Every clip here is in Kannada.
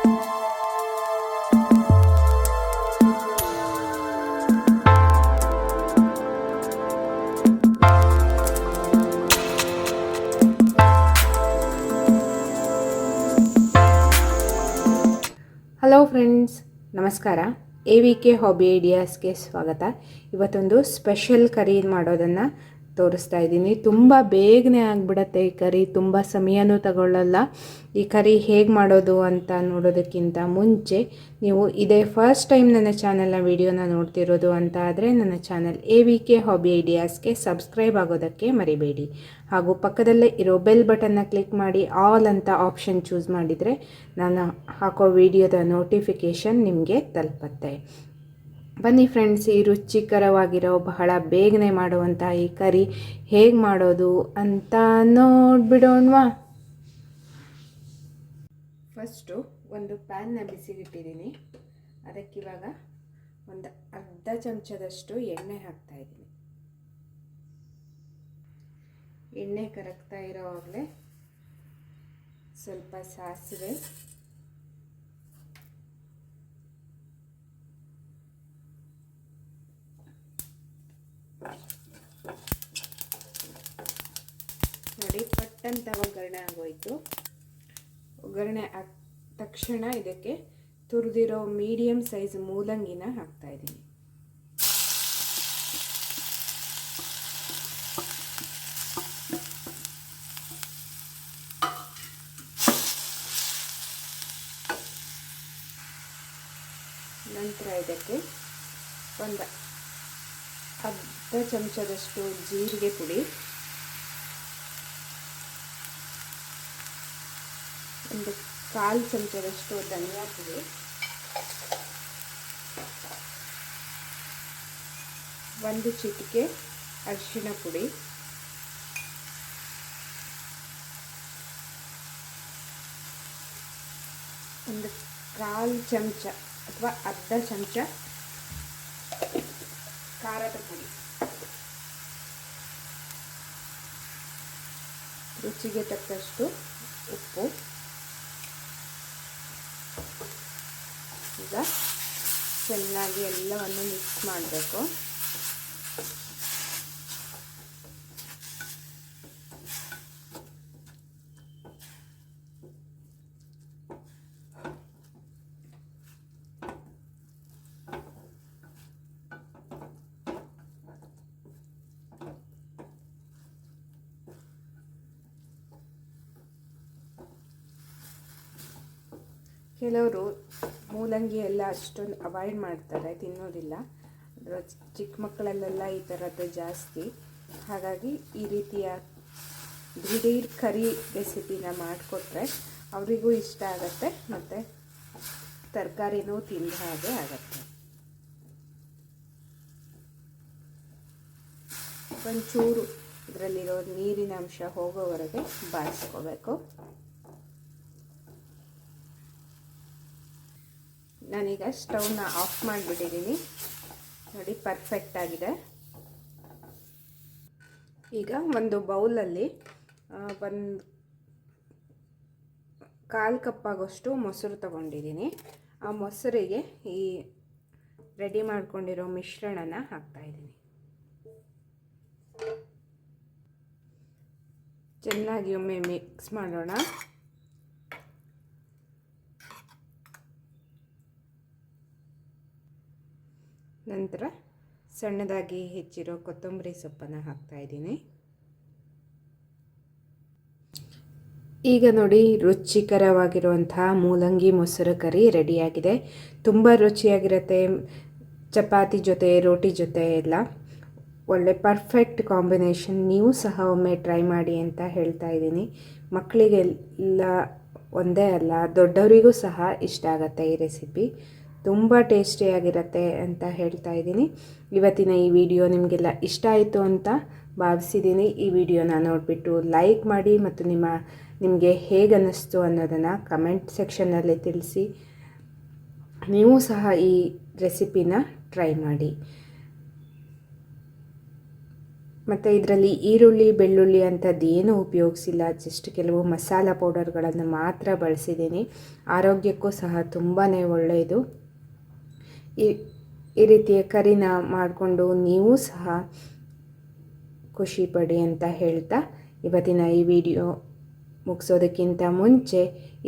ಹಲೋ ಫ್ರೆಂಡ್ಸ್ ನಮಸ್ಕಾರ. ಎ ವಿ ಕೆ ಹಾಬಿ ಐಡಿಯಾಸ್ಗೆ ಸ್ವಾಗತ. ಇವತ್ತೊಂದು ಸ್ಪೆಷಲ್ ಕರಿ ಮಾಡೋದನ್ನು ತೋರಿಸ್ತಾ ಇದ್ದೀನಿ. ತುಂಬ ಬೇಗನೆ ಆಗಿಬಿಡತ್ತೆ ಈ ಕರಿ. ತುಂಬ ಸಮಯನೂ ತಗೊಳ್ಳಲ್ಲ. ಈ ಕರಿ ಹೇಗೆ ಮಾಡೋದು ಅಂತ ನೋಡೋದಕ್ಕಿಂತ ಮುಂಚೆ ನೀವು ಇದೇ ಫಸ್ಟ್ ಟೈಮ್ ನನ್ನ ಚಾನಲ್ನ ವಿಡಿಯೋನ ನೋಡ್ತಿರೋದು ಅಂತ ಆದರೆ ನನ್ನ channel A V K hobby ಐಡಿಯಾಸ್ಗೆ subscribe ಆಗೋದಕ್ಕೆ ಮರಿಬೇಡಿ. ಹಾಗೂ ಪಕ್ಕದಲ್ಲೇ ಇರೋ ಬೆಲ್ ಬಟನ್ನ ಕ್ಲಿಕ್ ಮಾಡಿ ಆಲ್ ಅಂತ ಆಪ್ಷನ್ ಚೂಸ್ ಮಾಡಿದರೆ ನಾನು ಹಾಕೋ ವಿಡಿಯೋದ ನೋಟಿಫಿಕೇಷನ್ ನಿಮಗೆ ತಲುಪತ್ತೆ. ಬನ್ನಿ ಫ್ರೆಂಡ್ಸ್ ಈ ರುಚಿಕರವಾಗಿರೋ ಬಹಳ ಬೇಗನೆ ಮಾಡುವಂಥ ಈ ಕರಿ ಹೇಗೆ ಮಾಡೋದು ಅಂತ ನೋಡಿಬಿಡೋಣವಾ. ಫಸ್ಟು ಒಂದು ಪ್ಯಾನ್ನ ಬಿಸಿಗಿಟ್ಟಿದ್ದೀನಿ ಅದಕ್ಕಿವಾಗ ಒಂದು ಅರ್ಧ ಚಮಚದಷ್ಟು ಎಣ್ಣೆ ಹಾಕ್ತಾಯಿದ್ದೀನಿ ಎಣ್ಣೆ ಕರಗ್ತಾ ಇರೋವಾಗಲೇ ಸ್ವಲ್ಪ ಸಾಸಿವೆ ನೋಡಿ ಪಟ್ಟಂತ ಒಗ್ಗರಣೆ ಆಗೋಯ್ತು. ಒಗ್ಗರಣೆ ಆದ ತಕ್ಷಣ ಇದಕ್ಕೆ ತುರಿದಿರೋ ಮೀಡಿಯಮ್ ಸೈಜ್ ಮೂಲಂಗಿನ ಹಾಕ್ತಾ ಇದ್ದೀನಿ. ನಂತರ ಇದಕ್ಕೆ ಒಂದು ಅರ್ಧ ಚಮಚದಷ್ಟು ಜೀರಿಗೆ ಪುಡಿ. ಒಂದು ಕಾಲು ಚಮಚದಷ್ಟು ಧನಿಯಾ ಪುಡಿ. ಒಂದು ಚಿಟಿಕೆ ಅರಿಶಿನ ಪುಡಿ. ಒಂದು ಕಾಲು ಚಮಚ ಅಥವಾ ಅರ್ಧ ಚಮಚ ಖಾರದ ಪುಡಿ. ರುಚಿಗೆ ತಕ್ಕಷ್ಟು ಉಪ್ಪು. ಈಗ ಚೆನ್ನಾಗಿ ಎಲ್ಲವನ್ನು ಮಿಕ್ಸ್ ಮಾಡಬೇಕು. ಕೆಲವರು ಮೂಲಂಗಿ ಎಲ್ಲ ಅಷ್ಟೊಂದು ಅವಾಯ್ಡ್ ಮಾಡ್ತಾರೆ, ತಿನ್ನೋದಿಲ್ಲ. ಚಿಕ್ಕ ಮಕ್ಕಳಲ್ಲೆಲ್ಲ ಈ ಥರದ್ದು ಜಾಸ್ತಿ. ಹಾಗಾಗಿ ಈ ರೀತಿಯ ದಿಢೀರ್ ಕರಿ ರೆಸಿಪಿನ ಮಾಡಿಕೊಟ್ರೆ ಅವರಿಗೂ ಇಷ್ಟ ಆಗುತ್ತೆ, ಮತ್ತು ತರಕಾರಿನೂ ತಿಂದ ಹಾಗೆ ಆಗುತ್ತೆ. ಒಂಚೂರು ಇದರಲ್ಲಿರೋ ನೀರಿನ ಅಂಶ ಹೋಗೋವರೆಗೆ ಬಾಡಿಸ್ಕೋಬೇಕು ನಾನೀಗ ಸ್ಟವ್ನ ಆಫ್ ಮಾಡಿಬಿಟ್ಟಿದ್ದೀನಿ. ನೋಡಿ ಪರ್ಫೆಕ್ಟ್ ಆಗಿದೆ. ಈಗ ಒಂದು ಬೌಲಲ್ಲಿ ಒಂದು ಕಾಲು ಕಪ್ಪಾಗೋಷ್ಟು ಮೊಸರು ತಗೊಂಡಿದ್ದೀನಿ. ಆ ಮೊಸರಿಗೆ ಈ ರೆಡಿ ಮಾಡ್ಕೊಂಡಿರೋ ಮಿಶ್ರಣನ ಹಾಕ್ತಾಯಿದ್ದೀನಿ ಚೆನ್ನಾಗಿ ಒಮ್ಮೆ ಮಿಕ್ಸ್ ಮಾಡೋಣ. ನಂತರ ಸಣ್ಣದಾಗಿ ಹೆಚ್ಚಿರೋ ಕೊತ್ತಂಬರಿ ಸೊಪ್ಪನ್ನು ಹಾಕ್ತಾಯಿದ್ದೀನಿ ಈಗ ನೋಡಿ ರುಚಿಕರವಾಗಿರುವಂತಹ ಮೂಲಂಗಿ ಮೊಸರು ಕರಿ ರೆಡಿಯಾಗಿದೆ. ತುಂಬ ರುಚಿಯಾಗಿರುತ್ತೆ. ಚಪಾತಿ ಜೊತೆ, ರೋಟಿ ಜೊತೆ ಎಲ್ಲ. ಒಳ್ಳೆ ಪರ್ಫೆಕ್ಟ್ ಕಾಂಬಿನೇಷನ್ ನೀವು ಸಹ ಒಮ್ಮೆ ಟ್ರೈ ಮಾಡಿ ಅಂತ ಹೇಳ್ತಾ ಇದ್ದೀನಿ. ಮಕ್ಕಳಿಗೆಲ್ಲ ಒಂದೇ ಅಲ್ಲ, ದೊಡ್ಡವರಿಗೂ ಸಹ ಇಷ್ಟ ಆಗುತ್ತೆ ಈ ರೆಸಿಪಿ ತುಂಬ ಟೇಸ್ಟಿಯಾಗಿರುತ್ತೆ ಅಂತ ಹೇಳ್ತಾ ಇದ್ದೀನಿ. ಇವತ್ತಿನ ಈ ವಿಡಿಯೋ ನಿಮಗೆಲ್ಲ ಇಷ್ಟ ಆಯಿತು ಅಂತ ಭಾವಿಸಿದ್ದೀನಿ. ಈ ವಿಡಿಯೋನ ನೋಡಿಬಿಟ್ಟು ಲೈಕ್ ಮಾಡಿ ಮತ್ತು ನಿಮ್ಮ, ನಿಮಗೆ ಹೇಗೆ ಅನ್ನಿಸ್ತು ಅನ್ನೋದನ್ನು ಕಮೆಂಟ್ ಸೆಕ್ಷನ್ನಲ್ಲಿ ತಿಳಿಸಿ. ನೀವು ಸಹ ಈ ರೆಸಿಪಿನ ಟ್ರೈ ಮಾಡಿ. ಮತ್ತು ಇದರಲ್ಲಿ ಈರುಳ್ಳಿ, ಬೆಳ್ಳುಳ್ಳಿ ಅಂಥದ್ದು ಏನೂ ಉಪಯೋಗಿಸಿಲ್ಲ. ಜಸ್ಟ್ ಕೆಲವು ಮಸಾಲ ಪೌಡರ್ಗಳನ್ನು ಮಾತ್ರ ಬಳಸಿದ್ದೀನಿ. ಆರೋಗ್ಯಕ್ಕೂ ಸಹ ತುಂಬಾ ಒಳ್ಳೆಯದು. ಈ ರೀತಿಯ ಕರಿನ ಮಾಡಿಕೊಂಡು ನೀವು ಸಹ ಖುಷಿ ಪಡಿ ಅಂತ ಹೇಳ್ತಾ ಇವತ್ತಿನ ಈ ವಿಡಿಯೋ ಮುಗಿಸೋದಕ್ಕಿಂತ ಮುಂಚೆ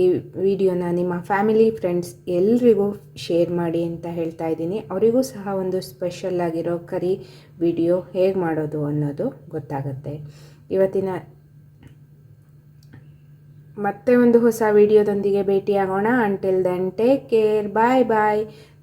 ಈ ವಿಡಿಯೋನ ನಿಮ್ಮ ಫ್ಯಾಮಿಲಿ ಫ್ರೆಂಡ್ಸ್ ಎಲ್ರಿಗೂ ಶೇರ್ ಮಾಡಿ ಅಂತ ಹೇಳ್ತಾ ಇದ್ದೀನಿ. ಅವರಿಗೂ ಸಹ ಒಂದು ಸ್ಪೆಷಲ್ ಆಗಿರೋ ಕರಿ ವಿಡಿಯೋ ಹೇಗೆ ಮಾಡೋದು ಅನ್ನೋದು ಗೊತ್ತಾಗುತ್ತೆ. ಇವತ್ತಿನ ಮತ್ತೆ ಒಂದು ಹೊಸ ವಿಡಿಯೋದೊಂದಿಗೆ ಭೇಟಿಯಾಗೋಣ. Until then take care bye bye